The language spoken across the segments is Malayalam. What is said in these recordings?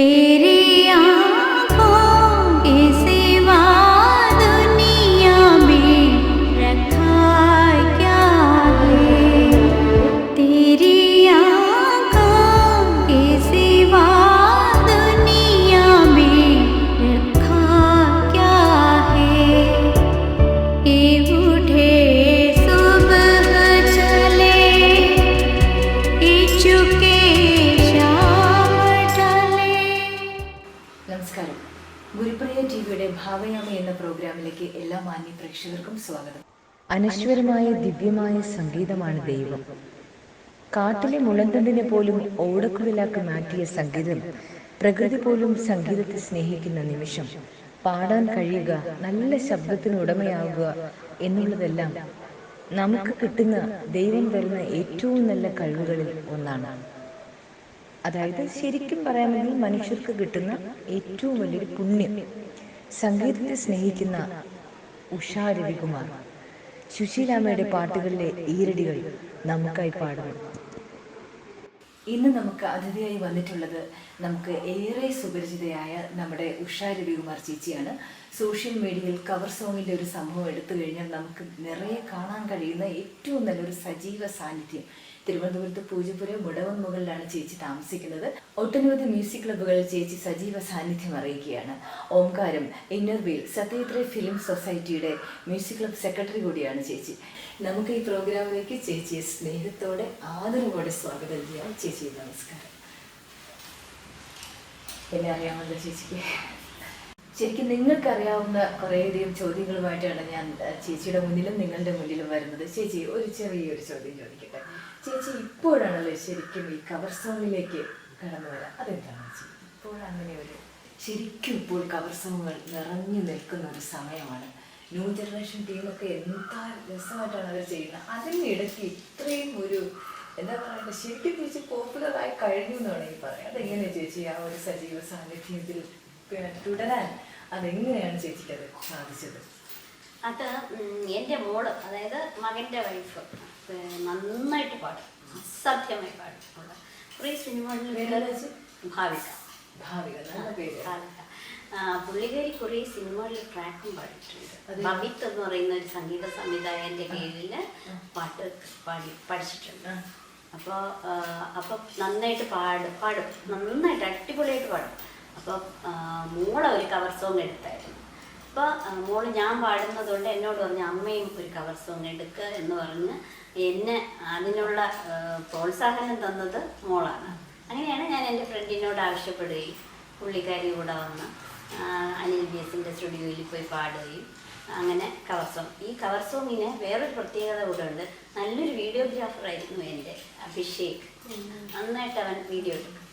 तेरी അനശ്വരമായ ദിവ്യമായ സംഗീതമാണ് ദൈവം. കാട്ടിലെ മുളന്തണ്ടിനെ പോലും ഓടക്കുഴലാക്കി മാറ്റിയ സംഗീതം പ്രകൃതി പോലും സംഗീതത്തെ സ്നേഹിക്കുന്ന നിമിഷം പാടാൻ കഴിയുക നല്ല ശബ്ദത്തിന് ഉടമയാവുക എന്നുള്ളതെല്ലാം നമുക്ക് കിട്ടുന്ന ദൈവം തരുന്ന ഏറ്റവും നല്ല കഴിവുകളിൽ ഒന്നാണ്. അതായത് ശരിക്കും പറയാമെങ്കിൽ മനുഷ്യർക്ക് കിട്ടുന്ന ഏറ്റവും വലിയൊരു പുണ്യം സംഗീതത്തെ സ്നേഹിക്കുന്ന ഉഷാ രവികുമാർ സുശീലാമ്മയുടെ പാട്ടുകളിലെ ഈരടികൾ നമുക്കായി പാടുന്നു ഇന്ന് നമുക്ക് അതിഥിയായി വന്നിട്ടുള്ളത് നമുക്ക് ഏറെ സുപരിചിതയായ നമ്മുടെ ഉഷാ രവികുമാർ ചേച്ചിയാണ്. സോഷ്യൽ മീഡിയയിൽ കവർ സോങ്ങിന്റെ ഒരു സംഭവം എടുത്തു കഴിഞ്ഞാൽ നമുക്ക് നിറയെ കാണാൻ കഴിയുന്ന ഏറ്റവും നല്ലൊരു സജീവ സാന്നിധ്യം തിരുവനന്തപുരത്ത് പൂജപ്പുര മുടവൻ മുകളിലാണ് ചേച്ചി താമസിക്കുന്നത്. ഒട്ടനവധി മ്യൂസിക് ക്ലബ്ബുകൾ ചേച്ചി സജീവ സാന്നിധ്യം അറിയിക്കുകയാണ്. ഓംകാരം ഇന്നർവീൽ സത്യത്രേ ഫിലിം സൊസൈറ്റിയുടെ മ്യൂസിക് ക്ലബ്ബ് സെക്രട്ടറി കൂടിയാണ് ചേച്ചി. നമുക്ക് ഈ പ്രോഗ്രാമിലേക്ക് ചേച്ചിയെ സ്നേഹത്തോടെ ആദരവോടെ സ്വാഗതം ചെയ്യാം. ചേച്ചി നമസ്കാരം. എന്നെ അറിയാമല്ലോ ചേച്ചിക്ക്. ശരിക്കും നിങ്ങൾക്കറിയാവുന്ന കുറേയധികം ചോദ്യങ്ങളുമായിട്ടാണ് ഞാൻ ചേച്ചിയുടെ മുന്നിലും നിങ്ങളുടെ മുന്നിലും വരുന്നത്. ചേച്ചി ഒരു ചെറിയൊരു ചോദ്യം ചോദിക്കട്ടെ? ചേച്ചി ഇപ്പോഴാണല്ലോ ശരിക്കും ഈ കവർ സോങ്ങിലേക്ക് കടന്നു വരാം? അതെന്താണ് ചേച്ചി? ഇപ്പോഴങ്ങനെ ഒരു ശരിക്കും ഇപ്പോൾ കവർ സോങ്ങുകൾ നിറഞ്ഞു നിൽക്കുന്ന ഒരു സമയമാണ്. ന്യൂ ജനറേഷൻ ടീമൊക്കെ എന്താ രസമായിട്ടാണ് അവർ ചെയ്യുന്നത്. അതിന്റെ ഇടയ്ക്ക് ഇത്രയും ഒരു എന്താ പറയുക ശരിക്കും ചേച്ചി പോപ്പുലറായി കഴിഞ്ഞു എന്നാണ് ഈ പറയാം. അതെങ്ങനെ ചേച്ചി ആ ഒരു സജീവ സാന്നിധ്യത്തിൽ പിന്നെ തുടരാൻ അതെങ്ങനെയാണ് ചേച്ചിക്ക് അത് സാധിച്ചത്? അത് എന്റെ മോൾ അതായത് മകന്റെ വൈഫ് നന്നായിട്ട് പാടും. അസാധ്യമായി പാടും അവൾ കുറേ സിനിമകളിൽ? ഭാവിക. ഭാവിക പുള്ളിക്കാരി കുറേ സിനിമകളിൽ ട്രാക്കും പാടിയിട്ടുണ്ട്. ഭവിത്ത് എന്ന് പറയുന്ന ഒരു സംഗീത സംവിധായകന്റെ കീഴിൽ പാട്ട് പാടി പഠിച്ചിട്ടുണ്ട്. അപ്പോൾ അപ്പോൾ നന്നായിട്ട് പാട് പാടും. നന്നായിട്ട് അടിപൊളിയായിട്ട് പാടും. അപ്പോൾ മോളെ ഒരു കവർ സോങ് എടുത്തായിരുന്നു. അപ്പോൾ മോൾ ഞാൻ പാടുന്നതുകൊണ്ട് എന്നോട് പറഞ്ഞു അമ്മയും ഒരു കവർ സോങ് എടുക്കുക എന്ന് പറഞ്ഞ് എന്നെ അതിനുള്ള പ്രോത്സാഹനം തന്നത് മോളാണ്. അങ്ങനെയാണ് ഞാൻ എന്റെ ഫ്രണ്ടിനോട് ആവശ്യപ്പെടുകയും പുള്ളിക്കാരി കൂടെ വന്ന് അനിൽ ബി എസിന്റെ സ്റ്റുഡിയോയിൽ പോയി പാടുകയും അങ്ങനെ കവർ സോങ് ഈ കവർ സോങ്ങിന് വേറൊരു പ്രത്യേകത കൂടെ ഉണ്ട്. നല്ലൊരു വീഡിയോഗ്രാഫറായിരുന്നു എന്റെ അഭിഷേക്. നന്നായിട്ട് അവൻ വീഡിയോ എടുക്കും.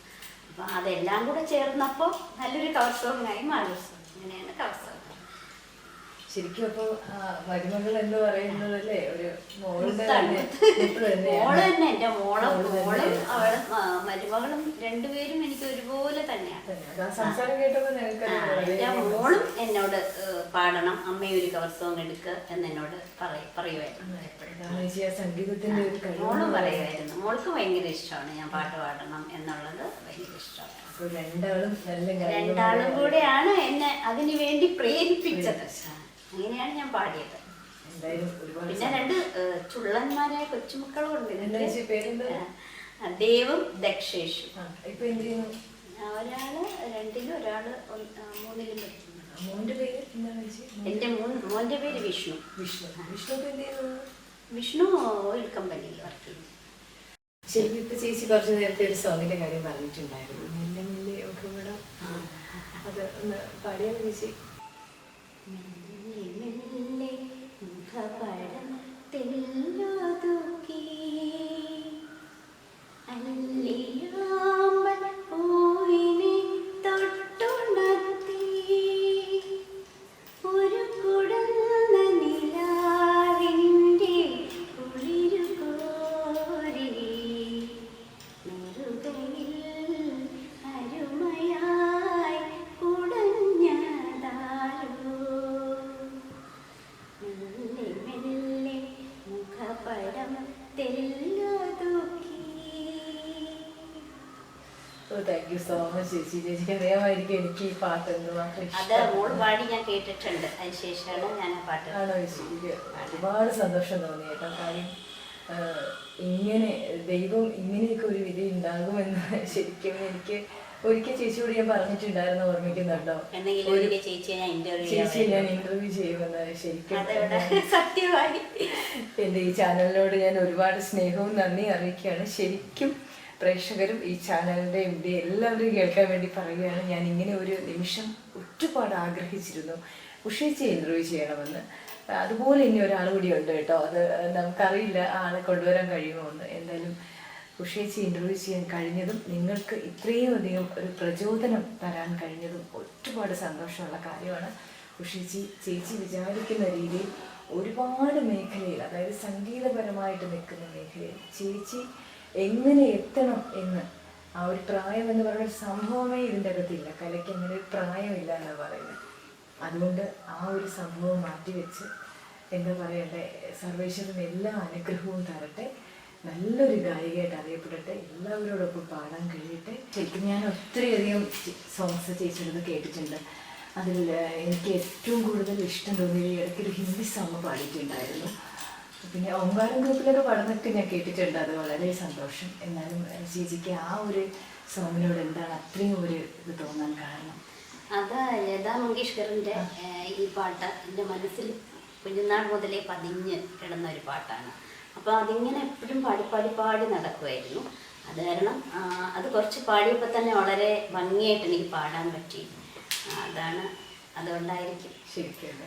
അപ്പം അതെല്ലാം കൂടെ ചേർന്നപ്പോൾ നല്ലൊരു കവർ സോങ്ങായി മാറി. അങ്ങനെയാണ് കവർ സോങ് ശരിക്കും അപ്പൊ മരുമകൾ എന്ന് പറയുന്നതല്ലേ? ഒരു മോളുടെ മോൾ തന്നെ എന്റെ മോളും മോൾ തന്നെയാണ്. മരുമകളും രണ്ടുപേരും എനിക്ക് ഒരുപോലെ തന്നെയാണ്. തന്നെ. സംസാരം കേട്ടപ്പോ എന്റെ മോളും എന്നോട് പാടണം അമ്മയും ഒരു കവർ സോങ് എടുക്കുക എന്ന് എന്നോട് പറയുവായിരുന്നു പറയുമായിരുന്നു മോളും പറയുമായിരുന്നു മോൾക്ക് ഭയങ്കര ഇഷ്ടമാണ് ഞാൻ പാട്ട് പാടണം എന്നുള്ളത് ഭയങ്കര ഇഷ്ടമാണ്. രണ്ടാളും കൂടെയാണ് എന്നെ അതിനു വേണ്ടി പ്രേരിപ്പിച്ചത്. അങ്ങനെയാണ് ഞാൻ പാടിയത്. പിന്നെ രണ്ട് ചുള്ളന്മാരായ കൊച്ചുമക്കളും ഉണ്ട് ദേവും ദക്ഷേഷും. ഒരാൾ രണ്ടിലും ഒരാൾ മൂന്നിലും എന്റെ മൂന്നിലും മോന്റെ പേര് വിഷ്ണു. വിഷ്ണു. വിഷ്ണു വിഷ്ണു ഓയിൽ കമ്പനിയിൽ വർക്ക് ചെയ്യുന്നു. ശരിക്കും ഇപ്പൊ ചേച്ചി കുറച്ച് നേരത്തെ ഒരു സോങ്ങിന്റെ കാര്യം പറഞ്ഞിട്ടുണ്ടായിരുന്നു. മെല്ലെ മെല്ലെ ഒക്കെ കൂടെ അത് ഒന്ന് പാടിയാൽ ചേച്ചി? ചേച്ചി. ചേച്ചിക്ക് എനിക്ക് ഈ പാട്ട് അത് പാടി ഞാൻ കേട്ടിട്ടുണ്ട്. അതിന് ശേഷമാണ് ഞാൻ ആ പാട്ട് ആണോ ഒരുപാട് സന്തോഷം തോന്നി കേട്ടോ. കാര്യം ഇങ്ങനെ ദൈവം ഇങ്ങനെയൊക്കെ ഒരു വിധി ഉണ്ടാകുമെന്ന് ശരിക്കും എനിക്ക് ഒരിക്കൽ ചേച്ചിയോട് ഞാൻ പറഞ്ഞിട്ടുണ്ടായിരുന്നു ഓർമ്മിക്കുന്നുണ്ടോ? ചേച്ചി ഞാൻ ഇന്റർവ്യൂ ചെയ്യുമെന്ന് ശരിക്കും സത്യമായി. എന്റെ ഈ ചാനലിനോട് ഞാൻ ഒരുപാട് സ്നേഹവും നന്ദി അറിയിക്കുകയാണ്. ശരിക്കും പ്രേക്ഷകരും ഈ ചാനലിന്റെ ഇവിടെ എല്ലാവരും കേൾക്കാൻ വേണ്ടി പറയുകയാണ്. ഞാൻ ഇങ്ങനെ ഒരു നിമിഷം ഒരുപാട് ആഗ്രഹിച്ചിരുന്നു. ഉഷേച്ചി ഇന്റർവ്യൂ ചെയ്യണമെന്ന്. അതുപോലെ ഇനി ഒരാൾ കൂടി ഉണ്ട് കേട്ടോ. അത് നമുക്കറിയില്ല ആളെ കൊണ്ടുവരാൻ കഴിയുമോ എന്ന്. എന്തായാലും ഉഷേച്ചി ഇന്റർവ്യൂ ചെയ്യാൻ കഴിഞ്ഞതും നിങ്ങൾക്ക് ഇത്രയും അധികം ഒരു പ്രചോദനം തരാൻ കഴിഞ്ഞതും ഒരുപാട് സന്തോഷമുള്ള കാര്യമാണ്. ഉഷേച്ചി ചേച്ചി വിചാരിക്കുന്ന രീതിയിൽ ഒരുപാട് മേഖലയിൽ അതായത് സംഗീതപരമായിട്ട് നിൽക്കുന്ന മേഖലയിൽ ചേച്ചി എങ്ങനെ എത്തണം എന്ന്. ആ ഒരു പ്രായം എന്ന് പറയുന്ന സംഭവമേ ഇതിന്റെ അകത്തില്ല. കലയ്ക്ക് അങ്ങനെ ഒരു പ്രായമില്ല എന്ന് പറയുന്നത്. അതുകൊണ്ട് ആ ഒരു സംഭവം മാറ്റിവെച്ച് എന്താ പറയട്ടെ സർവേശ്വരൻ എല്ലാ അനുഗ്രഹവും തരട്ടെ നല്ലൊരു ഗായികയായിട്ട് അറിയപ്പെടട്ടെ എല്ലാവരോടൊപ്പം പാടാൻ കഴിയട്ടെ. ശരിക്കും ഞാൻ ഒത്തിരിയധികം സോങ്സ് ചേച്ചിയുടെ കേട്ടിട്ടുണ്ട്. അതിൽ എനിക്ക് ഏറ്റവും കൂടുതൽ ഇഷ്ടം തോന്നിയ ഇടയ്ക്ക് ഒരു ഹിന്ദി സോങ് പാടിയിട്ടുണ്ടായിരുന്നു. പിന്നെ ഓങ്കാരം ഗ്രൂപ്പിലൊക്കെ പാടുന്നൊക്കെ ഞാൻ കേട്ടിട്ടുണ്ട്. അത് വളരെ സന്തോഷം. എന്നാലും ചേച്ചിക്ക് ആ ഒരു സോങ്ങിനോട് എന്താണ് അത്രയും ഒരു ഇത് തോന്നാൻ കാരണം? അത് ലതാ മങ്കേഷ്കറിന്റെ ഈ പാട്ട് എന്റെ മനസ്സിൽ കുഞ്ഞുനാൾ മുതലേ പതിഞ്ഞ് കിടന്ന ഒരു പാട്ടാണ്. അപ്പോൾ അതിങ്ങനെ എപ്പോഴും പാടി പാടി പാടി നടക്കുമായിരുന്നു അത് കാരണം അത് കുറച്ച് പാടിയപ്പോൾ തന്നെ വളരെ ഭംഗിയായിട്ട് എനിക്ക് പാടാൻ പറ്റി. അതാണ് അതുകൊണ്ടായിരിക്കും. ശരിക്കും?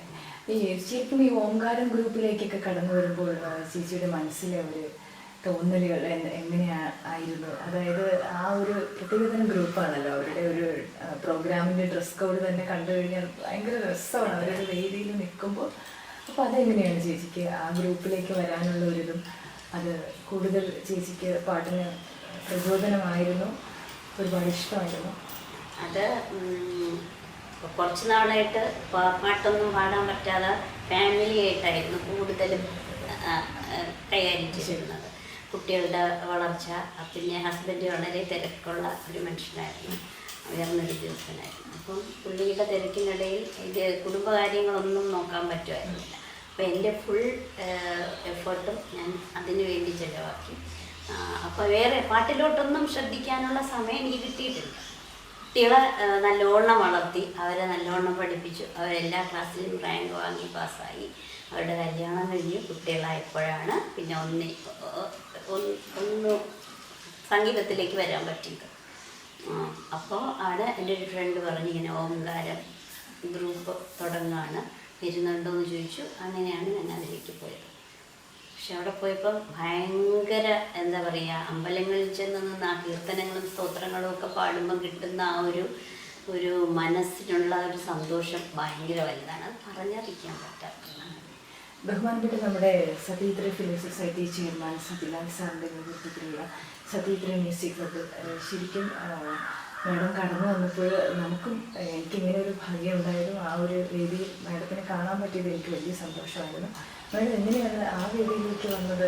ഈ ശരിക്കും ഈ ഓംകാരം ഗ്രൂപ്പിലേക്കൊക്കെ കടന്നു വരുമ്പോൾ ചേച്ചിയുടെ മനസ്സിലെ ഒരു തോന്നലുകൾ എങ്ങനെയാ ആയിരുന്നു? അതായത് ആ ഒരു പ്രത്യേകതരം ഗ്രൂപ്പാണല്ലോ. അവരുടെ ഒരു പ്രോഗ്രാമിന്റെ ഡ്രസ് കോഡ് തന്നെ കണ്ടു കഴിഞ്ഞാൽ ഭയങ്കര രസമാണ്. അവരുടെ വേദിയിൽ നിൽക്കുമ്പോൾ അപ്പോൾ അതെങ്ങനെയാണ് ചേച്ചിക്ക് ആ ഗ്രൂപ്പിലേക്ക് വരാനുള്ള ഒരിതും അത് കൂടുതൽ ചേച്ചിക്ക് പാട്ടിന് പ്രചോദനമായിരുന്നു? ഒരുപാട് ഇഷ്ടമായിരുന്നു? അത് കുറച്ച് നാളായിട്ട് പാട്ടൊന്നും പാടാൻ പറ്റാതെ ഫാമിലി ആയിട്ടായിരുന്നു കൂടുതലും കൈകാര്യം ചെയ്തിരുന്നത്. കുട്ടികളുടെ വളർച്ച പിന്നെ ഹസ്ബൻഡ് വളരെ തിരക്കുള്ള ഒരു മനുഷ്യനായിരുന്നു ഉയർന്നൊരു ദിവസനായിരുന്നു അപ്പം പുള്ളിയുടെ തിരക്കിനിടയിൽ ഇത് കുടുംബകാര്യങ്ങളൊന്നും നോക്കാൻ പറ്റുമായിരുന്നില്ല. അപ്പോൾ എന്റെ ഫുൾ എഫേർട്ടും ഞാൻ അതിനു വേണ്ടി ചിലവാക്കി. അപ്പോൾ വേറെ പാട്ടിലോട്ടൊന്നും ശ്രദ്ധിക്കാനുള്ള സമയം എനിക്ക് കിട്ടിയിട്ടില്ല. കുട്ടികളെ നല്ലോണം വളർത്തി അവരെ നല്ലോണം പഠിപ്പിച്ചു. അവരെല്ലാ ക്ലാസ്സിലും റാങ്ക് വാങ്ങി പാസ്സായി. അവരുടെ കല്യാണം കഴിഞ്ഞ് കുട്ടികളായപ്പോഴാണ് പിന്നെ ഒന്ന് ഒന്ന് ഒന്ന് സംഗീതത്തിലേക്ക് വരാൻ പറ്റിയത്. അപ്പോൾ ആണ് എന്റെ ഒരു ഫ്രണ്ട് പറഞ്ഞു ഇങ്ങനെ ഓംകാരം ഗ്രൂപ്പ് തുടങ്ങാണ്. വരുന്നുണ്ടോ എന്ന് ചോദിച്ചു. അങ്ങനെയാണ് ഞാൻ അതിലേക്ക് പോയത്. പക്ഷെ അവിടെ പോയപ്പം ഭയങ്കര എന്താ പറയുക അമ്പലങ്ങളിൽ ചെന്ന് നിന്ന് ആ കീർത്തനങ്ങളും സ്തോത്രങ്ങളും ഒക്കെ പാടുമ്പം കിട്ടുന്ന ആ ഒരു ഒരു മനസ്സിനുള്ള ഒരു സന്തോഷം ഭയങ്കര വലുതാണ്. അത് പറഞ്ഞറിയിക്കാൻ പറ്റാത്തതാണ്. ബഹുമാനപ്പെട്ട നമ്മുടെ Satheendra film society chairman Sathilal സാറിന്റെ നേതൃത്വത്തിലുള്ള സതീന്ദ്ര മ്യൂസിക് ക്ലബ്ബ് ഏഹ് ശരിക്കും മാഡം കടന്നു വന്നപ്പോൾ നമുക്കും എനിക്ക് എനിക്കിങ്ങനെ ഒരു ഭാഗ്യം ഉണ്ടായതും ആ ഒരു രീതിയിൽ മാഡത്തിനെ കാണാൻ പറ്റിയത് എനിക്ക് വലിയ സന്തോഷമായിരുന്നു. എങ്ങനെയാണ് ആ വേദിയിലേക്ക് വന്നത്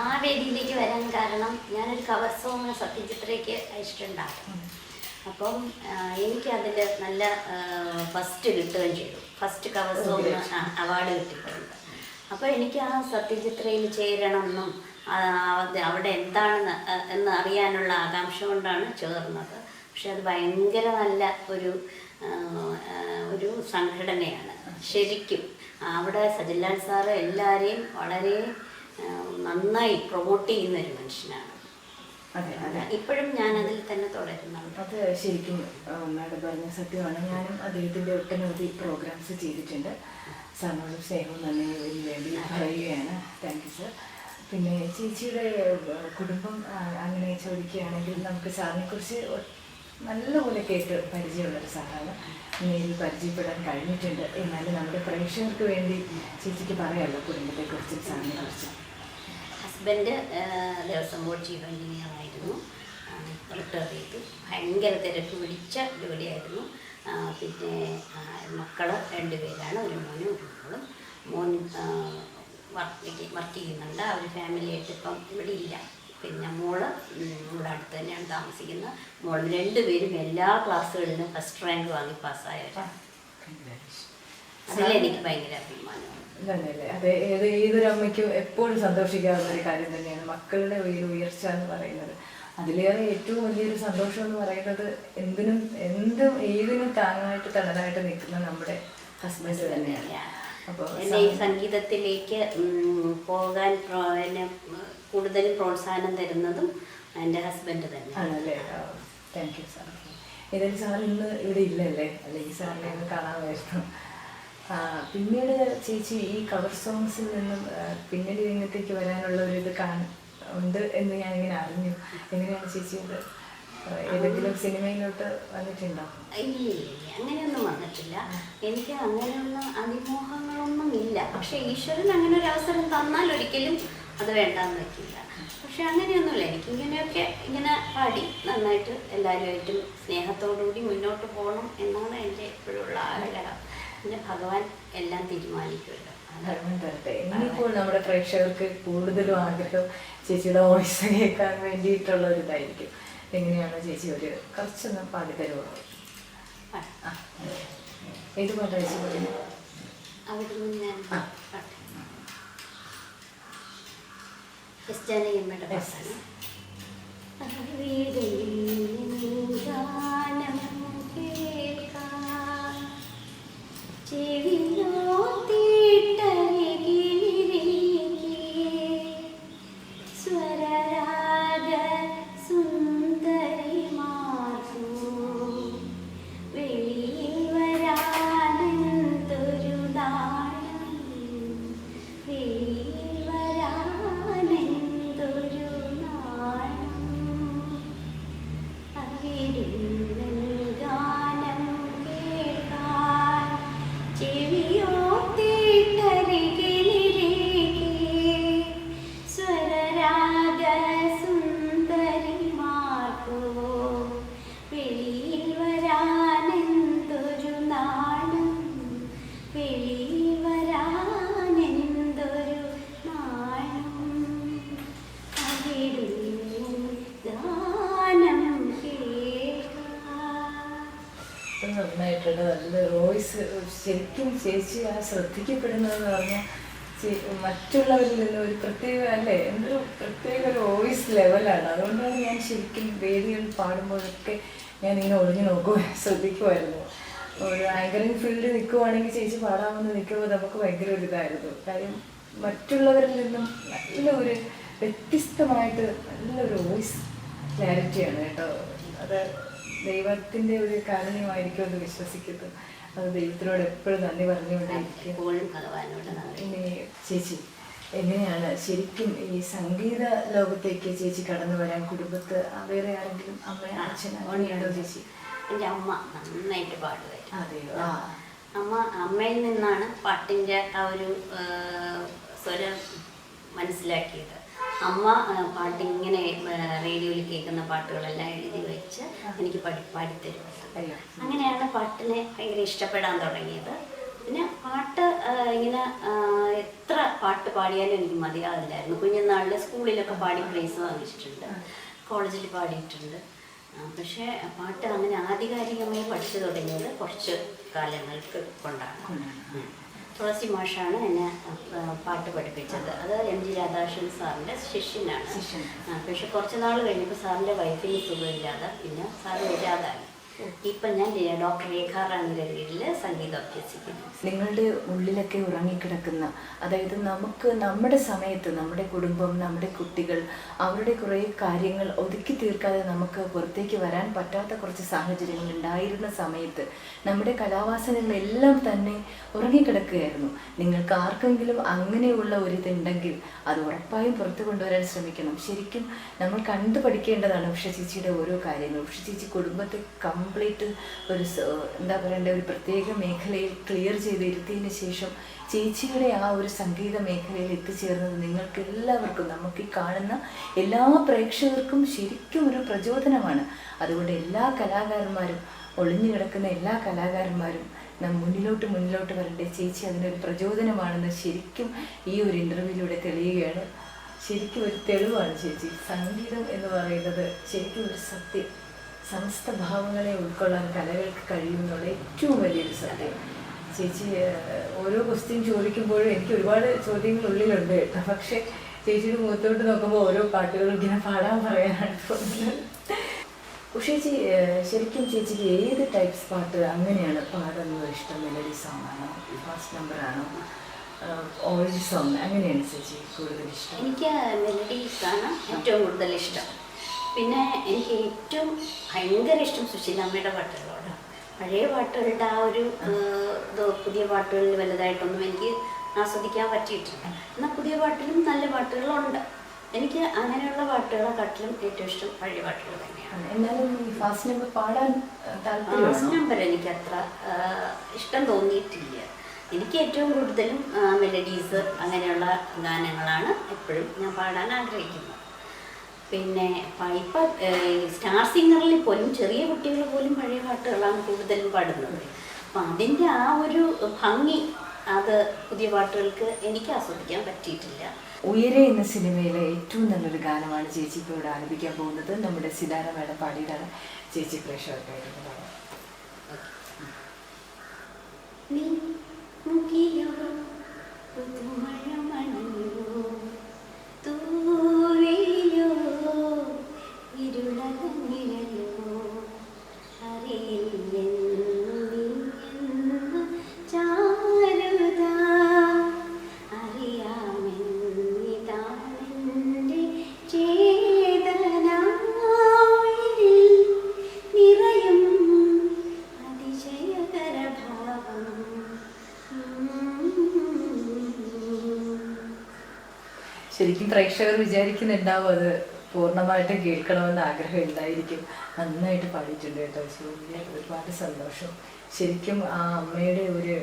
ആ വേദിയിലേക്ക് വരാൻ കാരണം ഞാനൊരു കവർ സോങ് സത്യചിത്രയ്ക്ക് അയച്ചിട്ടുണ്ടാകും അപ്പം എനിക്കതിൽ നല്ല ഫസ്റ്റ് കിട്ടുകയും ചെയ്തു. ഫസ്റ്റ് കവർ സോങ് അവാർഡ് കിട്ടിയിട്ടുണ്ട്. അപ്പോൾ എനിക്ക് ആ സത്യചിത്രയിൽ ചേരണമെന്നും അവിടെ എന്താണെന്ന് എന്ന് അറിയാനുള്ള ആകാംക്ഷ കൊണ്ടാണ് ചേർന്നത്. പക്ഷെ അത് ഭയങ്കര നല്ല ഒരു ഒരു സംഘടനയാണ്. ശരിക്കും. അവിടെ സജിലാൽ സാറ് എല്ലാവരെയും വളരെ നന്നായി പ്രൊമോട്ട് ചെയ്യുന്ന ഒരു മനുഷ്യനാണ് ഇപ്പോഴും ഞാൻ അതിൽ തന്നെ തുടരുന്നുണ്ട്. അത് ശരിക്കും മാഡം പറഞ്ഞ സത്യമാണ്. ഞാനും അദ്ദേഹത്തിന്റെ ഒട്ടനവധി പ്രോഗ്രാംസ് ചെയ്തിട്ടുണ്ട്. സാറിനോട് സ്നേഹവും നന്ദിയും വേണ്ടി പറയുകയാണ്. താങ്ക് യു സർ പിന്നെ ചേച്ചിയുടെ കുടുംബം അങ്ങനെ ചോദിക്കുകയാണെങ്കിൽ നമുക്ക് സാറിനെ കുറിച്ച് നല്ലപോലെ കേട്ട് പരിചയമുള്ളൊരു സാറാണ്. നേരിൽ പരിചയപ്പെടാൻ കഴിഞ്ഞിട്ടുണ്ട്. എന്നാലും നമ്മുടെ പ്രേക്ഷകർക്ക് വേണ്ടി ചേച്ചിക്ക് പറയാമല്ലോ കുടുംബത്തെക്കുറിച്ചും സാറിനെ കുറിച്ചും husband Devaswom board chief engineer ആയിരുന്നു. റിട്ടയർ ചെയ്തു. ഭയങ്കര തിരക്ക് പിടിച്ച ജോലിയായിരുന്നു. പിന്നെ മക്കൾ രണ്ടുപേരാണ് ഒരു മോനും ഒരു മോളും. മോൻ വർക്ക് വർക്ക് ചെയ്യുന്നുണ്ട്. അവർ ഫാമിലിയായിട്ട് ഇപ്പം ഇവിടെ ഇല്ല. പിന്നെ മോൾ ഇവിടെ അടുത്ത് തന്നെയാണ് താമസിക്കുന്നത്. മോൾ രണ്ടുപേരും എല്ലാ ക്ലാസ്സുകളിലും ഫസ്റ്റ് റാങ്ക് വാങ്ങി പാസ്സായവരാണ് അതിലെനിക്ക് ഭയങ്കര അഭിമാനമാണ് തന്നെയല്ലേ അതെ ഏത് ഏതൊരു അമ്മയ്ക്കും എപ്പോഴും സന്തോഷിക്കാവുന്ന ഒരു കാര്യം തന്നെയാണ് മക്കളുടെ ഒരു ഉയർച്ച എന്ന് പറയുന്നത്. അതിലേറെ ഏറ്റവും വലിയൊരു സന്തോഷം എന്ന് പറയുന്നത് എന്തിനും എന്തും ഏതിനും താങ്ങായിട്ട് തണലായിട്ട് നിൽക്കുന്ന നമ്മുടെ ഹസ്ബൻഡ് തന്നെയാണ്. എന്നെ ഈ സംഗീതത്തിലേക്ക് പോകാൻ എന്നെ കൂടുതലും പ്രോത്സാഹനം തരുന്നതും എന്റെ ഹസ്ബൻഡ് തന്നെ. താങ്ക് യു സാർ ഏതായാലും സാർ ഇന്ന് ഇവിടെ ഇല്ലല്ലേ? അല്ലെ ഈ സാറിനെ ഒന്ന് കാണാമായിരുന്നു പിന്നീട് ചേച്ചി ഈ കവർ സോങ്സിൽ നിന്നും പിന്നീട് രംഗത്തേക്ക് വരാനുള്ള ഒരു ഇത് കാണ ഉണ്ട് എന്ന് ഞാൻ ഇങ്ങനെ അറിഞ്ഞു. എങ്ങനെയാണ് ചേച്ചി ഏതെങ്കിലും സിനിമയിലോട്ട് വന്നിട്ടുണ്ടോ? ഇല്ല അങ്ങനെയൊന്നും വന്നിട്ടില്ല. എനിക്ക് അങ്ങനെയുള്ള അതിമോഹങ്ങളൊന്നും ഇല്ല പക്ഷെ ഈശ്വരൻ അങ്ങനെ ഒരു അവസരം തന്നാൽ ഒരിക്കലും അത് വേണ്ടാന്ന് വെക്കില്ല. പക്ഷെ അങ്ങനെയൊന്നുമില്ല. എനിക്ക് ഇങ്ങനെയൊക്കെ ഇങ്ങനെ പാടി നന്നായിട്ട് എല്ലാവരുമായിട്ടും സ്നേഹത്തോടുകൂടി മുന്നോട്ട് പോകണം എന്നാണ് എന്റെ എപ്പോഴുള്ള ആഗ്രഹം പിന്നെ ഭഗവാൻ എല്ലാം തീരുമാനിക്കുമല്ലോ. ഇനിയിപ്പോൾ നമ്മുടെ പ്രേക്ഷകർക്ക് കൂടുതലും ആഗ്രഹം ചേച്ചിയുടെ വോയിസ് കേൾക്കാൻ വേണ്ടിയിട്ടുള്ള ഒരു ഇതായിരിക്കും. എങ്ങനെയാണ് ചേച്ചി ഒരു കുറച്ചൊന്ന് പാടി തരുമോ. ഏത് പാട്ടാണ് ചേച്ചി പാടുന്നത് ഞാൻ ശ്രദ്ധിക്കപ്പെടുന്നതെന്ന് പറഞ്ഞാൽ മറ്റുള്ളവരിൽ നിന്ന് ഒരു പ്രത്യേക അല്ലേ എന്തൊരു പ്രത്യേക ഒരു വോയിസ് ലെവലാണ്. അതുകൊണ്ടാണ് ഞാൻ ശരിക്കും വേദികൾ പാടുമ്പോഴൊക്കെ ഞാൻ ഇങ്ങനെ ഒളിഞ്ഞു നോക്കുക ശ്രദ്ധിക്കുമായിരുന്നു ഒരു ആങ്കറിങ് ഫീൽഡിൽ നിൽക്കുവാണെങ്കിൽ ചേച്ചി പാടാമെന്ന് നിൽക്കുമ്പോൾ നമുക്ക് ഭയങ്കര ഒരു ഇതായിരുന്നു. കാര്യം മറ്റുള്ളവരിൽ നിന്നും നല്ല ഒരു വ്യത്യസ്തമായിട്ട് നല്ലൊരു വോയിസ് ക്ലാരിറ്റിയാണ് കേട്ടോ. അത് ദൈവത്തിന്റെ ഒരു കാരണമായിരിക്കും വിശ്വസിക്കുന്നു. അത് ദൈവത്തിനോട് എപ്പോഴും നന്ദി പറഞ്ഞുകൊണ്ടിരിക്കും ചേച്ചി എങ്ങനെയാണ് ശരിക്കും ഈ സംഗീത ലോകത്തേക്ക് ചേച്ചി കടന്നു വരാൻ കുടുംബത്ത് വേറെ ആരെങ്കിലും അമ്മ അച്ഛൻ അങ്ങനെയാണോ ചേച്ചി? എന്റെ അമ്മ നന്നായിട്ട് പാടുമായിരുന്നു അതെയോ? ആ. അമ്മ അമ്മയിൽ നിന്നാണ് പാട്ടിന്റെ ആ ഒരു സ്വരം മനസ്സിലാക്കിയത്. അമ്മ പാട്ട് ഇങ്ങനെ റേഡിയോയിൽ കേൾക്കുന്ന പാട്ടുകളെല്ലാം എഴുതി വെച്ച് എനിക്ക് പഠി പാടിത്തരുമായിരുന്നു അയ്യോ അങ്ങനെയാണ് പാട്ടിനെ ഭയങ്കര ഇഷ്ടപ്പെടാൻ തുടങ്ങിയത്. പിന്നെ പാട്ട് ഇങ്ങനെ എത്ര പാട്ട് പാടിയാലും എനിക്ക് മതിയാവില്ലായിരുന്നു. കുഞ്ഞുനാളിൽ സ്കൂളിലൊക്കെ പാടി പ്രൈസ് വാങ്ങിച്ചിട്ടുണ്ട്. കോളേജിൽ പാടിയിട്ടുണ്ട്. പക്ഷേ പാട്ട് അങ്ങനെ ആധികാരികമായി പഠിച്ചു തുടങ്ങിയത് കുറച്ച് കാലങ്ങൾക്ക് കൊണ്ടാണ്. തുളസി മാഷാണ് എന്നെ പാട്ട് പഠിപ്പിച്ചത്. അത് എം ജി രാധാകൃഷ്ണൻ സാറിന്റെ ശിഷ്യനാണ്. പക്ഷെ കുറച്ച് നാൾ കഴിഞ്ഞപ്പോൾ സാറിന്റെ വൈഫിന് സുഖമില്ലാതെ പിന്നെ സാറ് വരാതായി ഇപ്പം ഞാൻ ഡോക്ടർ രേഖാറാണിയുടെ കീഴിൽ സംഗീതം അഭ്യസിക്കുന്നു. നിങ്ങളുടെ ഉള്ളിലൊക്കെ ഉറങ്ങിക്കിടക്കുന്ന അതായത് നമുക്ക് നമ്മുടെ സമയത്ത് നമ്മുടെ കുടുംബം നമ്മുടെ കുട്ടികൾ അവരുടെ കുറേ കാര്യങ്ങൾ ഒതുക്കി തീർക്കാതെ നമുക്ക് പുറത്തേക്ക് വരാൻ പറ്റാത്ത കുറച്ച് സാഹചര്യങ്ങൾ ഉണ്ടായിരുന്ന സമയത്ത് നമ്മുടെ കലാവാസനകളെല്ലാം തന്നെ ഉറങ്ങിക്കിടക്കുകയായിരുന്നു. നിങ്ങൾക്ക് ആർക്കെങ്കിലും അങ്ങനെയുള്ള ഒരു ഇതുണ്ടെങ്കിൽ അത് ഉറപ്പായും പുറത്തു കൊണ്ടുവരാൻ ശ്രമിക്കണം. ശരിക്കും നമ്മൾ കണ്ടു പഠിക്കേണ്ടതാണ് ഉഷ ചേച്ചിയുടെ ഓരോ കാര്യങ്ങളും ഉഷ ചേച്ചി കുടുംബത്തെ കംപ്ലീറ്റ് ഒരു എന്താ പറയണ്ടേ ഒരു പ്രത്യേക മേഖലയിൽ ക്ലിയർ ചെയ്ത് ഇരുത്തിയതിന് ശേഷം ചേച്ചിയുടെ ആ ഒരു സംഗീത മേഖലയിൽ എത്തിച്ചേർന്നത് നിങ്ങൾക്ക് എല്ലാവർക്കും നമുക്ക് ഈ കാണുന്ന എല്ലാ പ്രേക്ഷകർക്കും ശരിക്കും ഒരു പ്രചോദനമാണ്. അതുകൊണ്ട് എല്ലാ കലാകാരന്മാരും ഒളിഞ്ഞു കിടക്കുന്ന എല്ലാ കലാകാരന്മാരും നാം മുന്നിലോട്ട് മുന്നിലോട്ട് വരണ്ടേ ചേച്ചി അതിനൊരു പ്രചോദനമാണെന്ന് ശരിക്കും ഈ ഒരു ഇന്റർവ്യൂവിലൂടെ തെളിയുകയാണ്. ശരിക്കും ഒരു തെളിവാണ് ചേച്ചി. സംഗീതം എന്ന് പറയുന്നത് ശരിക്കും ഒരു സത്യം. സമസ്ത ഭാവങ്ങളെ ഉൾക്കൊള്ളാൻ കലകൾക്ക് കഴിയുമെന്നുള്ള ഏറ്റവും വലിയൊരു സത്യം. ചേച്ചി ഓരോ ക്വസ്റ്റ്യൻ ചോദിക്കുമ്പോഴും എനിക്ക് ഒരുപാട് ചോദ്യങ്ങൾ ഉള്ളിലുണ്ട് കേട്ടോ. പക്ഷേ ചേച്ചിയുടെ മുഖത്തോട്ട് നോക്കുമ്പോൾ ഓരോ പാട്ടുകളും ഇങ്ങനെ പാടാൻ പറയാനാണ് തോന്നുന്നത്. ഉഷേച്ചി ശരിക്കും ചേച്ചിക്ക് ഏത് ടൈപ്സ് പാട്ട് അങ്ങനെയാണ് പാടുന്നത് ഇഷ്ടം? മെലഡി സോങ് ആണോ? ഫാസ്റ്റ് നമ്പർ ആണോ? ഓൾഡ് സോങ് അങ്ങനെയാണ് ചേച്ചി കൂടുതൽ ഇഷ്ടം. എനിക്ക് മെലഡീസാണ് ഏറ്റവും കൂടുതൽ ഇഷ്ടം. പിന്നെ എനിക്ക് ഏറ്റവും ഭയങ്കര ഇഷ്ടം സുശീലാമ്മയുടെ പാട്ടുകളോട്. പഴയ പാട്ടുകളുടെ ആ ഒരു പുതിയ പാട്ടുകളിൽ വലുതായിട്ടൊന്നും എനിക്ക് ആസ്വദിക്കാൻ പറ്റിയിട്ടില്ല. എന്നാൽ പുതിയ പാട്ടിലും നല്ല പാട്ടുകളുണ്ട്. എനിക്ക് അങ്ങനെയുള്ള പാട്ടുകളെക്കാട്ടിലും ഏറ്റവും ഇഷ്ടം പഴയ പാട്ടുകൾ തന്നെയാണ്. എന്നാലും ഫാസ്റ്റ് നമ്പർ പാടാൻ ഫാസ്റ്റ് നമ്പർ എനിക്ക് അത്ര ഇഷ്ടം തോന്നിയിട്ടില്ല. എനിക്ക് ഏറ്റവും കൂടുതലും മെലഡീസ് അങ്ങനെയുള്ള ഗാനങ്ങളാണ് എപ്പോഴും ഞാൻ പാടാൻ ആഗ്രഹിക്കുന്നത്. പിന്നെ പൈപ്പ് സ്റ്റാർ സിംഗറിൽ പോലും ചെറിയ കുട്ടികൾ പോലും പഴയ പാട്ടുകളാണ് കൂടുതലും പാടുന്നത്. അപ്പം അതിന്റെ ആ ഒരു ഭംഗി അത് പുതിയ പാട്ടുകൾക്ക് എനിക്ക് ആസ്വദിക്കാൻ പറ്റിയിട്ടില്ല. ഉയരെ എന്ന സിനിമയിലെ ഏറ്റവും നല്ലൊരു ഗാനമാണ് ചേച്ചി ഇപ്പോൾ ഇവിടെ ആലപിക്കാൻ പോകുന്നത്. നമ്മുടെ സിതാര മേഡം പാടിയതാണ് ചേച്ചി പ്രേക്ഷകർക്കായിട്ട് പാടാം നീ പ്രേക്ഷകർ വിചാരിക്കുന്നുണ്ടാവും അത് പൂർണമായിട്ടും കേൾക്കണമെന്ന് ആഗ്രഹം ഉണ്ടായിരിക്കും. നന്നായിട്ട് പാടിയിട്ടുണ്ട് കേട്ടോ സൂര്യ ഒരുപാട് സന്തോഷം. ശരിക്കും ആ അമ്മയുടെ ഒരു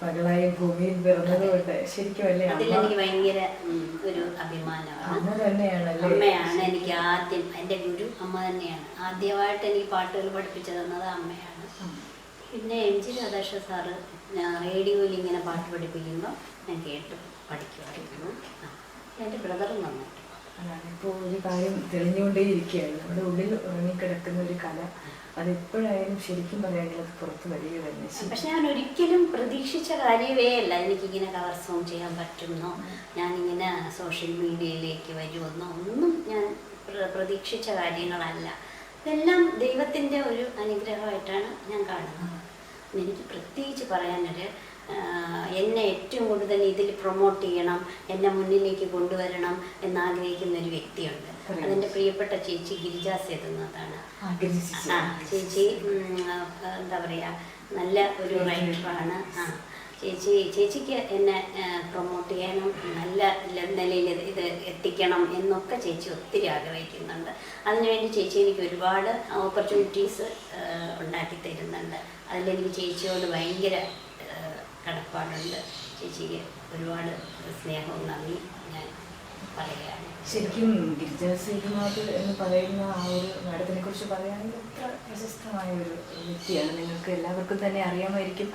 മകളായി ഭൂമിയിൽ പിറന്നതുകൊണ്ട് ശരിക്കും അല്ലേ അതിലെനിക്ക് അമ്മ ഭയങ്കര ഒരു അഭിമാനമാണ്. അമ്മ തന്നെയാണ് അമ്മയാണ് എനിക്ക് ആദ്യം എന്റെ ഗുരു അമ്മ തന്നെയാണ്. ആദ്യമായിട്ട് എനിക്ക് പാട്ടുകൾ പഠിപ്പിച്ചു തന്നത് അമ്മയാണ്. പിന്നെ എം ജി രാധാകൃഷ്ണ സാറ് റേഡിയോയിൽ ഇങ്ങനെ പാട്ട് പഠിപ്പിക്കുമ്പോൾ ഞാൻ കേട്ട് പഠിക്കുമായിരുന്നു. എന്റെ ബ്രദറും നന്നായിട്ട് അതാണ് ഇപ്പോൾ ഒരു കാര്യം തെളിഞ്ഞുകൊണ്ടേയിരിക്കുകയാണ് നമ്മുടെ ഉള്ളിൽ ഉറങ്ങിക്കിടക്കുന്ന ഒരു കല അതെപ്പോഴായാലും ശരിക്കും പറയുകയാണെങ്കിൽ അത് പുറത്ത് വരിക തന്നെ പക്ഷെ ഞാൻ ഒരിക്കലും പ്രതീക്ഷിച്ച കാര്യമേ അല്ല. എനിക്കിങ്ങനെ കവർ സോങ് ചെയ്യാൻ പറ്റുമെന്നോ ഞാനിങ്ങനെ സോഷ്യൽ മീഡിയയിലേക്ക് വരുമെന്നോ? ഒന്നും ഞാൻ പ്ര- പ്രതീക്ഷിച്ച കാര്യങ്ങളല്ല. ഇതെല്ലാം ദൈവത്തിന്റെ ഒരു അനുഗ്രഹമായിട്ടാണ് ഞാൻ കാണുന്നത്. എനിക്ക് പ്രത്യേകിച്ച് പറയാനൊരു എന്നെ ഏറ്റവും കൂടുതൽ ഇതിൽ പ്രൊമോട്ട് ചെയ്യണം എന്നെ മുന്നിലേക്ക് കൊണ്ടുവരണം എന്നാഗ്രഹിക്കുന്ന ഒരു വ്യക്തിയുണ്ട്. അതെന്റെ പ്രിയപ്പെട്ട ചേച്ചി ഗിരിജ സേതുന്നതാണ് ആ ചേച്ചി എന്താ പറയുക നല്ല ഒരു റൈറ്ററാണ് ആ ചേച്ചി ചേച്ചിക്ക് എന്നെ പ്രൊമോട്ട് ചെയ്യാനും നല്ല നിലയിൽ ഇത് എത്തിക്കണം എന്നൊക്കെ ചേച്ചി ഒത്തിരി ആഗ്രഹിക്കുന്നുണ്ട്. അതിനുവേണ്ടി ചേച്ചി എനിക്ക് ഒരുപാട് ഓപ്പർച്യൂണിറ്റീസ് ഉണ്ടാക്കി തരുന്നുണ്ട്. അതിലെനിക്ക് ചേച്ചിയോട് ഭയങ്കര കടപ്പാടുണ്ട്. ചേച്ചിക്ക് ഒരുപാട് സ്നേഹവും നന്ദി ഞാൻ പറയുകയാണ്. ശരിക്കും ഗിരിജ ശ്രീകുമാർ എന്ന് പറയുന്ന ആ ഒരു മാഡത്തിനെ കുറിച്ച് പറയുകയാണെങ്കിൽ അത്ര പ്രശസ്തമായ ഒരു വ്യക്തിയാണ്. നിങ്ങൾക്ക് എല്ലാവർക്കും തന്നെ അറിയാമായിരിക്കും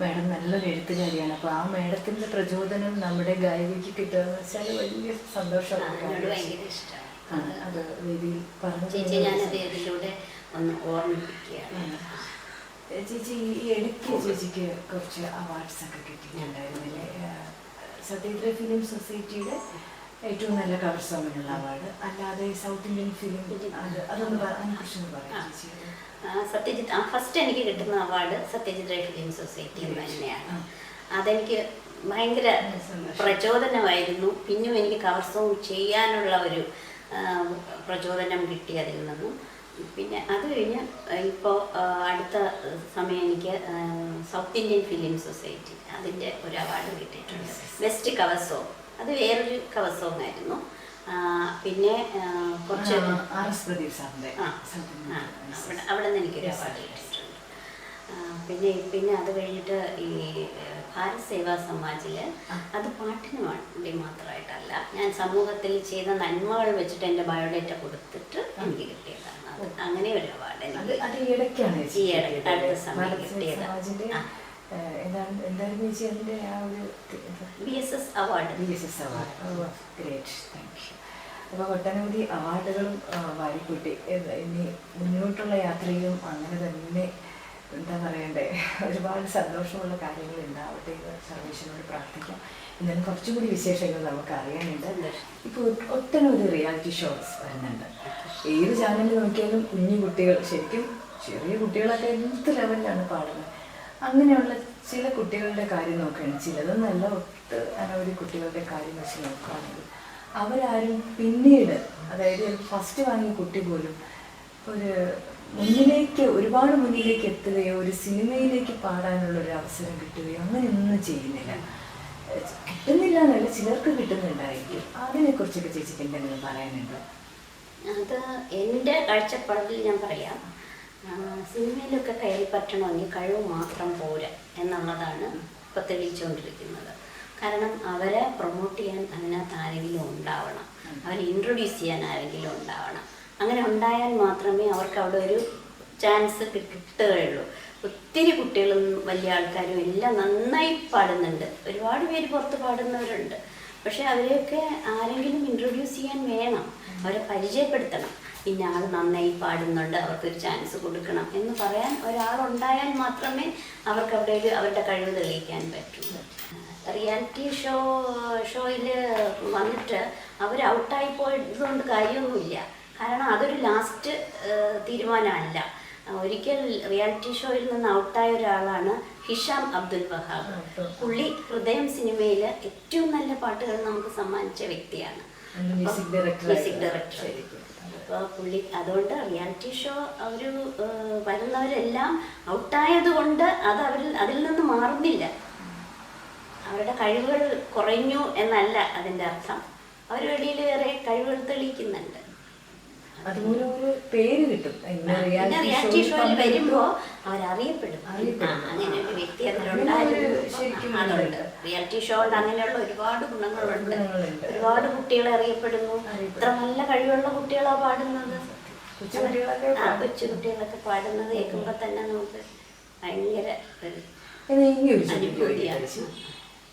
മാഡം നല്ലൊരു എഴുത്തുകാരിയാണ്. അപ്പോൾ ആ മാഡത്തിന്റെ പ്രചോദനം നമ്മുടെ ഗായികയ്ക്ക് കിട്ടുക എന്ന് വെച്ചാൽ വലിയ സന്തോഷമാണ്. ഭയങ്കര ഇഷ്ടമാണ്. അത് വേദിയിൽ പറഞ്ഞു ചേച്ചി ഞാനത് ഇതിലൂടെ ഒന്ന് ഓർമ്മിപ്പിക്കുകയാണ്. ചേച്ചി ഈ ഇടയ്ക്ക് ചേച്ചിക്ക് കുറച്ച് അവാർഡ്സ് ഒക്കെ കിട്ടിയിട്ടുണ്ടായിരുന്നില്ലേ? സത്യേന്ദ്ര ഫിലിം സൊസൈറ്റിയുടെ ഏറ്റവും നല്ല കവർ സോങ്ങിനുള്ള അവാർഡ് അല്ലാതെ സൗത്ത് ഇന്ത്യൻ ഫിലിം അത് അതൊന്ന് അതിനെക്കുറിച്ചൊന്ന് പറയാം ചേച്ചി. സത്യജിത്ത് ആ ഫസ്റ്റ് എനിക്ക് കിട്ടുന്ന award Satyajit Ray film society എന്ന് തന്നെയാണ്. അതെനിക്ക് ഭയങ്കര പ്രചോദനമായിരുന്നു. പിന്നും എനിക്ക് കവർ സോങ് ചെയ്യാനുള്ള ഒരു പ്രചോദനം കിട്ടി അതിൽ നിന്നും. പിന്നെ അത് കഴിഞ്ഞ് ഇപ്പോൾ അടുത്ത സമയം എനിക്ക് സൗത്ത് ഇന്ത്യൻ ഫിലിം സൊസൈറ്റി അതിന്റെ ഒരു അവാർഡ് കിട്ടിയിട്ടുണ്ട്. ബെസ്റ്റ് കവർ സോങ് അത് വേറൊരു കവർ സോങ് ആയിരുന്നു. പിന്നെ കുറച്ച് അവിടെ നിന്ന് എനിക്കൊരു അവാർഡ് കിട്ടിയിട്ടുണ്ട്. പിന്നെ പിന്നെ അത് കഴിഞ്ഞിട്ട് ഈ ഭാരത് സേവാ സമാജിൽ അത് പാട്ടിന് വേണ്ടി മാത്രമായിട്ടല്ല ഞാൻ സമൂഹത്തിൽ ചെയ്ത നന്മകൾ വെച്ചിട്ട് എന്റെ ബയോഡേറ്റ കൊടുത്തിട്ട് എനിക്ക് കിട്ടിയതാണ്. അങ്ങനെ ഒരു അവാർഡ് ഈ ഇടയ്ക്കാണ്. അടുത്ത സമയം കിട്ടിയത്. എന്തായിരുന്നു ചേച്ചി അതിന്റെ ആ ഒരു B S S award. B S S award. Great. Thank you. അപ്പോൾ ഒട്ടനവധി അവാർഡുകളും വാരിക്കൂട്ടി. ഇനി മുന്നോട്ടുള്ള യാത്രയും അങ്ങനെ തന്നെ എന്താ പറയണ്ടേ ഒരുപാട് സന്തോഷമുള്ള കാര്യങ്ങൾ ഉണ്ടാവട്ടെ എന്ന് സർവേശ്വരനോട് പ്രാർത്ഥിക്കാം. എന്നാലും കുറച്ചുകൂടി വിശേഷങ്ങൾ നമുക്ക് അറിയാനുണ്ട്. ഇപ്പോൾ ഒട്ടനവധി റിയാലിറ്റി ഷോസ് വരുന്നുണ്ട്. ഏത് ചാനൽ നോക്കിയാലും കുഞ്ഞു കുട്ടികൾ ശരിക്കും ചെറിയ കുട്ടികളൊക്കെ എന്ത് ലെവലിലാണ് പാടുന്നത്? അങ്ങനെയുള്ള ചില കുട്ടികളുടെ കാര്യം നോക്കുകയാണ് നല്ല ഒട്ട് അനവധി കുട്ടികളുടെ കാര്യം വെച്ച് നോക്കുകയാണെങ്കിൽ അവരാരും പിന്നീട് അതായത് ഫസ്റ്റ് വാങ്ങിയ കുട്ടി പോലും ഒരു മുന്നിലേക്ക് ഒരുപാട് മുന്നിലേക്ക് എത്തുകയോ ഒരു സിനിമയിലേക്ക് പാടാനുള്ള ഒരു അവസരം കിട്ടുകയോ അങ്ങനെയൊന്നും ചെയ്യുന്നില്ല. കിട്ടുന്നില്ല എന്നല്ല ചിലർക്ക് കിട്ടുന്നുണ്ടായിരിക്കും. അതിനെ അതിനെക്കുറിച്ചൊക്കെ ചേച്ചിക്ക് എന്തെങ്കിലും പറയാനുണ്ടോ? അത് എന്റെ കാഴ്ചപ്പാടിൽ ഞാൻ പറയാം. സിനിമയിലൊക്കെ കയറി പറ്റണമെങ്കിൽ കഴിവ് മാത്രം പോരാ എന്നുള്ളതാണ് ഇപ്പോൾ തെളിയിച്ചുകൊണ്ടിരിക്കുന്നത്. കാരണം അവരെ പ്രൊമോട്ട് ചെയ്യാൻ അതിനകത്ത് ആരെങ്കിലും ഉണ്ടാവണം. അവരെ ഇൻട്രൊഡ്യൂസ് ചെയ്യാൻ ആരെങ്കിലും ഉണ്ടാവണം. അങ്ങനെ ഉണ്ടായാൽ മാത്രമേ അവർക്ക് അവിടെ ഒരു ചാൻസ് കിട്ടുകയുള്ളൂ. ഒത്തിരി കുട്ടികളും വലിയ ആൾക്കാരും എല്ലാം നന്നായി പാടുന്നുണ്ട്. ഒരുപാട് പേര് പുറത്ത് പാടുന്നവരുണ്ട്. പക്ഷെ അവരെയൊക്കെ ആരെങ്കിലും ഇൻട്രൊഡ്യൂസ് ചെയ്യാൻ വേണം. അവരെ പരിചയപ്പെടുത്തണം. ഇന്ന ആൾ നന്നായി പാടുന്നുണ്ട് അവർക്കൊരു ചാൻസ് കൊടുക്കണം എന്ന് പറയാൻ ഒരാളുണ്ടായാൽ മാത്രമേ അവർക്ക് അവിടെ ഒരു അവരുടെ കഴിവ് തെളിയിക്കാൻ പറ്റൂ. റിയാലിറ്റി ഷോ ഷോയിൽ വന്നിട്ട് അവർ ഔട്ടായി പോയതുകൊണ്ട് കാര്യമൊന്നുമില്ല. കാരണം അതൊരു ലാസ്റ്റ് തീരുമാനമല്ല. ഒരിക്കൽ റിയാലിറ്റി ഷോയിൽ നിന്ന് ഔട്ടായ ഒരാളാണ് ഹിഷാം അബ്ദുൽ വഹാബ്. പുള്ളി ഹൃദയം സിനിമയിൽ ഏറ്റവും നല്ല പാട്ടുകൾ നമുക്ക് സമ്മാനിച്ച വ്യക്തിയാണ്. Music director. അപ്പോൾ പുള്ളി അതുകൊണ്ട് റിയാലിറ്റി ഷോ അവർ വരുന്നവരെല്ലാം ഔട്ടായത് കൊണ്ട് അത് അവരിൽ അതിൽ നിന്ന് മാറുന്നില്ല. അവരുടെ കഴിവുകൾ കുറഞ്ഞു എന്നല്ല അതിന്റെ അർത്ഥം. അവരുടെ ഇടയിൽ വേറെ കഴിവുകൾ തെളിയിക്കുന്നുണ്ട്. അതുമൂലം ഒരു പേര് കിട്ടും റിയാലിറ്റി ഷോയിൽ. വരുമ്പോൾ അവരറിയപ്പെടും അങ്ങനെ ഒരു വ്യക്തി ശരിക്കും അതുണ്ട്. റിയാലിറ്റി ഷോയിൽ അങ്ങനെയുള്ള ഒരുപാട് ഗുണങ്ങളുണ്ട്. ഒരുപാട് കുട്ടികളെ അറിയപ്പെടുന്നു. ഇത്ര നല്ല കഴിവുള്ള കുട്ടികളാ പാടുന്നത് കൊച്ചു കുട്ടികളൊക്കെ ആ, കൊച്ചു കുട്ടികളൊക്കെ പാടുന്നത് കേൾക്കുമ്പോ തന്നെ നമുക്ക് ഭയങ്കര?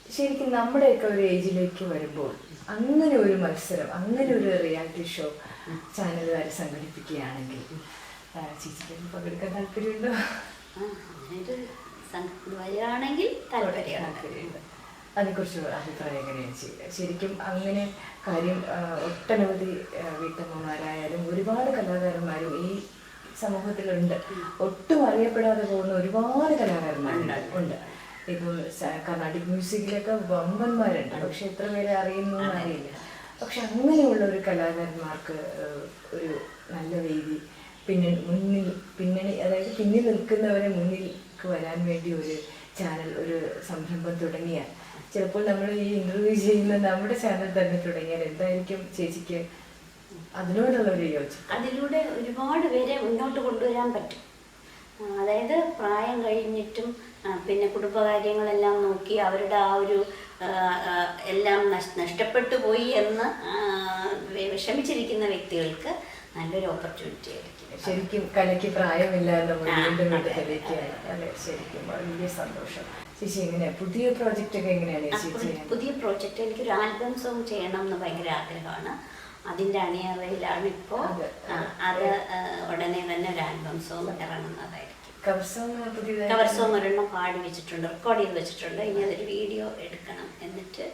ശരിക്കും നമ്മുടെയൊക്കെ ഒരു ഏജിലേക്ക് വരുമ്പോൾ അങ്ങനെ ഒരു മത്സരം അങ്ങനെ ഒരു റിയാലിറ്റി ഷോ ചാനലുകാർ സംഘടിപ്പിക്കുകയാണെങ്കിൽ ചേച്ചിക്കൊന്നും ചേച്ചിക്ക് പങ്കെടുക്കാൻ താല്പര്യമുണ്ടോ? ആണെങ്കിൽ വരികയാണെങ്കിൽ താല്പര്യമുണ്ട്. അതിനെക്കുറിച്ച് അഭിപ്രായം എങ്ങനെയാണ് ചെയ്യുക ശരിക്കും അങ്ങനെ കാര്യം ഒട്ടനവധി വീട്ടമ്മമാരായാലും ഒരുപാട് കലാകാരന്മാരും ഈ സമൂഹത്തിലുണ്ട്. ഒട്ടും അറിയപ്പെടാതെ പോകുന്ന ഒരുപാട് കലാകാരന്മാരുണ്ട്. ഉണ്ട് ഇപ്പം കർണാടിക് മ്യൂസിക്കിലൊക്കെ വമ്പന്മാരുണ്ട്. പക്ഷെ എത്ര പേരെ അറിയുന്നു അറിയില്ല. പക്ഷെ അങ്ങനെയുള്ള ഒരു കലാകാരന്മാർക്ക് ഒരു നല്ല വേദി പിന്നെ മുന്നിൽ പിന്നണി അതായത് പിന്നിൽ നിൽക്കുന്നവരെ മുന്നിലേക്ക് വരാൻ വേണ്ടി ഒരു ചാനൽ ഒരു സംരംഭം തുടങ്ങിയാൽ. ചിലപ്പോൾ നമ്മൾ ഈ ഇന്റർവ്യൂ ചെയ്യുന്ന നമ്മുടെ ചാനൽ തന്നെ തുടങ്ങിയാൽ എന്തായിരിക്കും ചേച്ചിക്ക് അതിനോടുള്ള ഒരു യോജന? അതിലൂടെ ഒരുപാട് പേരെ മുന്നോട്ട് കൊണ്ടുവരാൻ പറ്റും. അതായത് പ്രായം കഴിഞ്ഞിട്ടും പിന്നെ കുടുംബകാര്യങ്ങളെല്ലാം നോക്കി അവരുടെ ആ ഒരു എല്ലാം നഷ്- നഷ്ടപ്പെട്ടു പോയി എന്ന് വിഷമിച്ചിരിക്കുന്ന വ്യക്തികൾക്ക് നല്ലൊരു ഓപ്പർച്യൂണിറ്റി ആയിരിക്കും. ശരിക്കും കലയ്ക്ക് പ്രായമില്ല വീണ്ടും അതെ, ശരിക്കും വലിയ സന്തോഷം. ചേച്ചി പുതിയ പ്രോജക്റ്റ് ഒക്കെ എങ്ങനെയാണ് ചേച്ചി? പുതിയ പ്രോജക്റ്റ് എനിക്കൊരു ആൽബം സോങ് ചെയ്യണം എന്ന് ഭയങ്കര ആഗ്രഹമാണ്. അതിന്റെ അണിയറയിലാണ് ഇപ്പോൾ അത് ഉടനെ തന്നെ ഒരു ആൽബം സോങ് ഇറങ്ങുന്നതായിരിക്കും. കവർ സോങ് ഒരെണ്ണം പാടി വെച്ചിട്ടുണ്ട് റെക്കോർഡ് ചെയ്ത് വെച്ചിട്ടുണ്ട്. ഇനി അതൊരു വീഡിയോ എടുക്കണം എന്നിട്ട്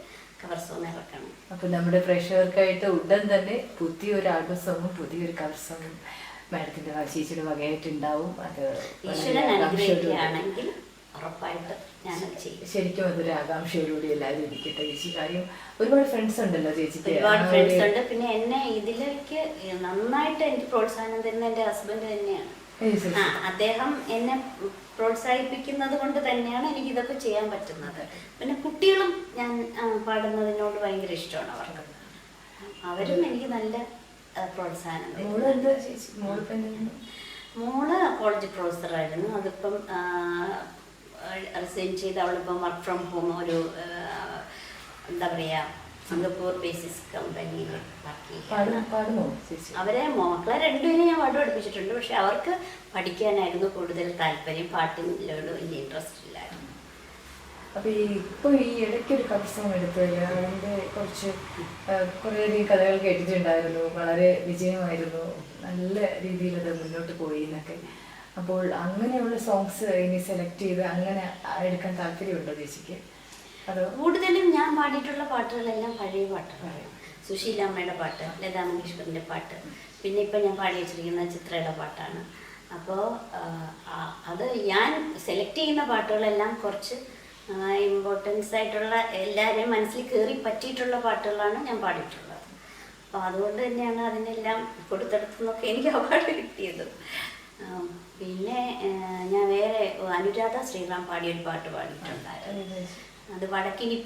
കവർ സോങ് ഇറക്കണം. അപ്പൊ നമ്മുടെ പ്രേക്ഷകർക്കായിട്ട് ഉടൻ തന്നെ പുതിയൊരു ആൽബം സോങ്ങും പുതിയൊരു കവർ സോങ്ങും മാഡത്തിന്റെ ചേച്ചിയുടെ വകയായിട്ടുണ്ടാവും. അത് ഈശ്വരൻ അനുഗ്രഹിക്കുകയാണെങ്കിൽ ഉറപ്പായിട്ട് ഞാനത് ശരിക്കും അതൊരു ആകാംക്ഷയോടുകൂടി എല്ലാവരും ഇരിക്കട്ടെ ചേച്ചി. കാര്യം ഒരുപാട് ഫ്രണ്ട്സ് ഉണ്ടല്ലോ ചേച്ചി ഒരുപാട് ഫ്രണ്ട്സ് ഉണ്ട്. പിന്നെ എന്നെ ഇതിലേക്ക് നന്നായിട്ട് എനിക്ക് പ്രോത്സാഹനം തരുന്ന എന്റെ ഹസ്ബൻഡ് തന്നെയാണ്. ആ അദ്ദേഹം എന്നെ പ്രോത്സാഹിപ്പിക്കുന്നത് കൊണ്ട് തന്നെയാണ് എനിക്ക് ഇതൊക്കെ ചെയ്യാൻ പറ്റുന്നത്. പിന്നെ കുട്ടികളും ഞാൻ പാടുന്നതിനോട് ഭയങ്കര ഇഷ്ടമാണ് അവർക്ക്. അവരും എനിക്ക് നല്ല പ്രോത്സാഹനം മോൾ കോളേജ് പ്രൊഫസറായിരുന്നു. അതിപ്പം റിസൈൻ ചെയ്ത് അവളിപ്പം വർക്ക് ഫ്രം ഹോം ഒരു എന്താ പറയുക സിംഗപ്പൂർ ബേസിസ് കമ്പനിയിൽ വർക്ക് ചെയ്യുകയാണ് അവരെ മക്കളെ രണ്ടുപേരും ഞാൻ പാട്ട് പഠിപ്പിച്ചിട്ടുണ്ട്. പക്ഷെ അവർക്ക് പഠിക്കാനായിരുന്നു കൂടുതൽ താല്പര്യം. പാട്ടിനോട് വലിയ ഇൻട്രസ്റ്റ് ഇല്ലായിരുന്നു. അപ്പോൾ ഈ ഇപ്പോൾ ഈ ഇടയ്ക്കൊരു കപ്സം എടുത്തതിൽ അതിന്റെ കുറച്ച് കുറേയധികം കഥകൾ കേട്ടിട്ടുണ്ടായിരുന്നു. വളരെ വിജയമായിരുന്നു. നല്ല രീതിയിൽ അത് മുന്നോട്ട് പോയി എന്നൊക്കെ. അപ്പോൾ അങ്ങനെയുള്ള സോങ്സ് ഇനി സെലക്ട് ചെയ്ത് അങ്ങനെ എടുക്കാൻ താല്പര്യമുണ്ടോ ചേച്ചിക്ക്? കൂടുതലും ഞാൻ പാടിയിട്ടുള്ള പാട്ടുകളെല്ലാം പഴയ പാട്ടുകളാണ് സുശീലാമ്മയുടെ പാട്ട് ലതാ മങ്കേഷ്കറിന്റെ പാട്ട്. പിന്നെ ഇപ്പം ഞാൻ പാടി വെച്ചിരിക്കുന്ന ചിത്രയുടെ പാട്ടാണ്. അപ്പോൾ അത് ഞാൻ സെലക്ട് ചെയ്യുന്ന പാട്ടുകളെല്ലാം കുറച്ച് ഇമ്പോർട്ടൻസ് ആയിട്ടുള്ള എല്ലാവരെയും മനസ്സിൽ കയറി പറ്റിയിട്ടുള്ള പാട്ടുകളാണ് ഞാൻ പാടിയിട്ടുള്ളത്. അപ്പോൾ അതുകൊണ്ട് തന്നെയാണ് അതിനെല്ലാം കൊടുത്തെടുത്തുനിന്നൊക്കെ എനിക്ക് അവാർഡ് കിട്ടിയത്. പിന്നെ ഞാൻ വേറെ അനുരാധ ശ്രീറാം പാടിയൊരു പാട്ട് പാടിയിട്ടുണ്ടായിരുന്നു. അത് വടക്കിനി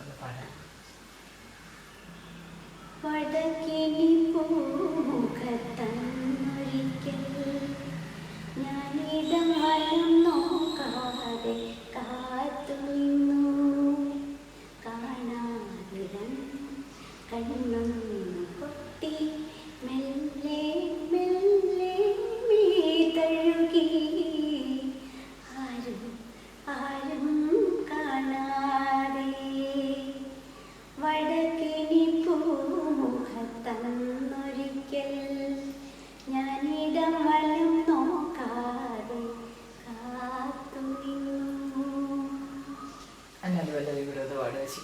ഒന്ന് പാടാം. വടക്കിനി പൂമുഖത്തന്നൊരിക്കൽ ഞാനിടം വരം നോക്കാതെ കാത്തു നിന്നു. കാണാതിരം കണ്ണൊന്നു പൊട്ടി മെല്ലെ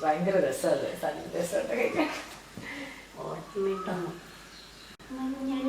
ഭയങ്കര രസമല്ലേ? സന്തോഷം ഓർമ്മ ഓർമ്മയുണ്ടോ മഞ്ഞൾ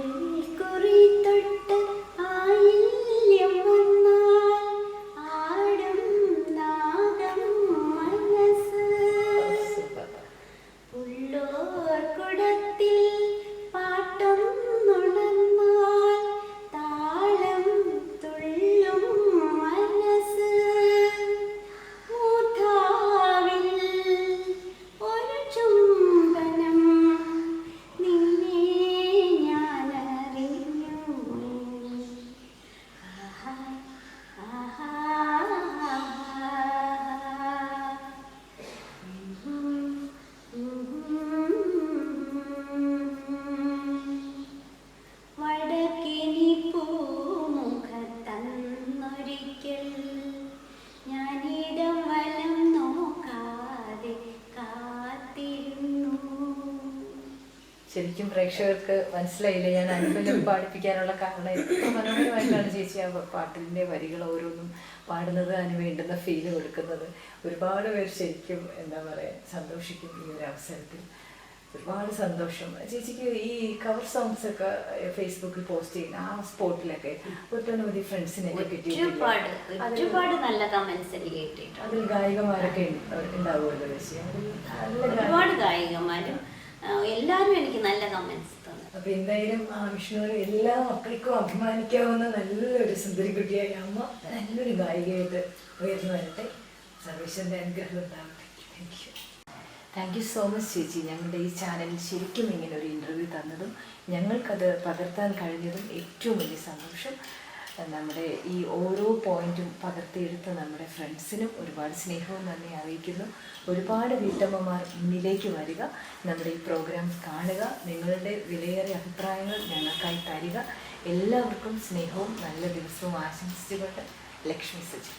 ശരിക്കും പ്രേക്ഷകർക്ക് മനസ്സിലായില്ല? ഞാൻ അനുഭവം പാടിപ്പിക്കാനുള്ള കാരണം എത്ര മനോഹരമായിട്ടാണ് ചേച്ചി ആ പാട്ടിന്റെ വരികൾ ഓരോന്നും പാടുന്നത് അതിന് വേണ്ടുന്ന ഫീൽ കൊടുക്കുന്നത്. ഒരുപാട് പേർ ശരിക്കും എന്താ പറയുക സന്തോഷിക്കും ഈ ഒരു അവസരത്തിൽ. ഒരുപാട് സന്തോഷം. ചേച്ചിക്ക് ഈ കവർ സോങ്സ് ഒക്കെ ഫേസ്ബുക്കിൽ പോസ്റ്റ് ചെയ്യുന്ന ആ സ്പോട്ടിലൊക്കെ ഒട്ടനവധി ഫ്രണ്ട്സിനെ ഒരുപാട് ഒരുപാട് നല്ല കമന്റ്സ് എനിക്ക് കിട്ടിയിട്ടുണ്ട് അതിൽ ഗായികമാരൊക്കെ ഉണ്ട്- ഉണ്ടാവുമല്ലോ ചേച്ചി? ഒരുപാട് ഗായികമാരും എല്ലാവരും എനിക്ക് നല്ല കമന്റ്സ് തന്നു. അപ്പൊ എന്തായാലും ആ വിഷ്ണുവിന് എല്ലാ മക്കൾക്കും അഭിമാനിക്കാവുന്ന നല്ലൊരു സുന്ദരിക്കുട്ടിയായ അമ്മ നല്ലൊരു ഗായികയായിട്ട് ഉയർന്നു വരട്ടെ. സർവേശ്വരന്റെ അനുഗ്രഹം ഉണ്ടാവട്ടെ. Thank you thank you so much ചേച്ചി. ഞങ്ങളുടെ ഈ ചാനലിൽ ശരിക്കും ഇങ്ങനെ ഒരു ഇന്റർവ്യൂ തന്നതും ഞങ്ങൾക്കത് പകർത്താൻ കഴിഞ്ഞതും ഏറ്റവും വലിയ സന്തോഷം. നമ്മുടെ ഈ ഓരോ പോയിന്റും പകർത്തിയെടുത്ത് നമ്മുടെ ഫ്രണ്ട്സിനും ഒരുപാട് സ്നേഹവും നന്ദി അറിയിക്കുന്നു. ഒരുപാട് വീട്ടമ്മമാർ മുന്നിലേക്ക് വരിക. നമ്മുടെ ഈ പ്രോഗ്രാം കാണുക. നിങ്ങളുടെ വിലയേറിയ അഭിപ്രായങ്ങൾ ഞങ്ങൾക്കായി തരിക. എല്ലാവർക്കും സ്നേഹവും നല്ല ദിവസവും ആശംസിച്ചുകൊണ്ട് ലക്ഷ്മി സജി